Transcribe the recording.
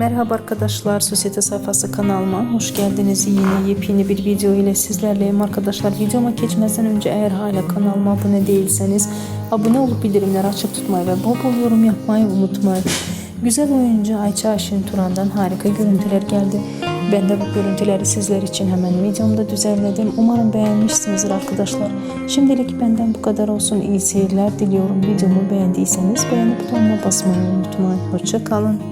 Merhaba arkadaşlar, Sosyete Sayfası kanalıma hoş geldiniz. Yine yepyeni bir video ile sizlerleyim arkadaşlar. Videoma geçmeden önce eğer hala kanalıma abone değilseniz abone olup bildirimleri açık tutmayı ve bol bol yorum yapmayı unutmayın. Güzel oyuncu Ayça Ayşin Turan'dan harika görüntüler geldi. Ben de bu görüntüleri sizler için hemen videomda düzenledim. Umarım beğenmişsinizdir arkadaşlar. Şimdilik benden bu kadar olsun. İyi seyirler diliyorum. Videomu beğendiyseniz beğeni butonuna basmayı unutmayın. Hoşça kalın.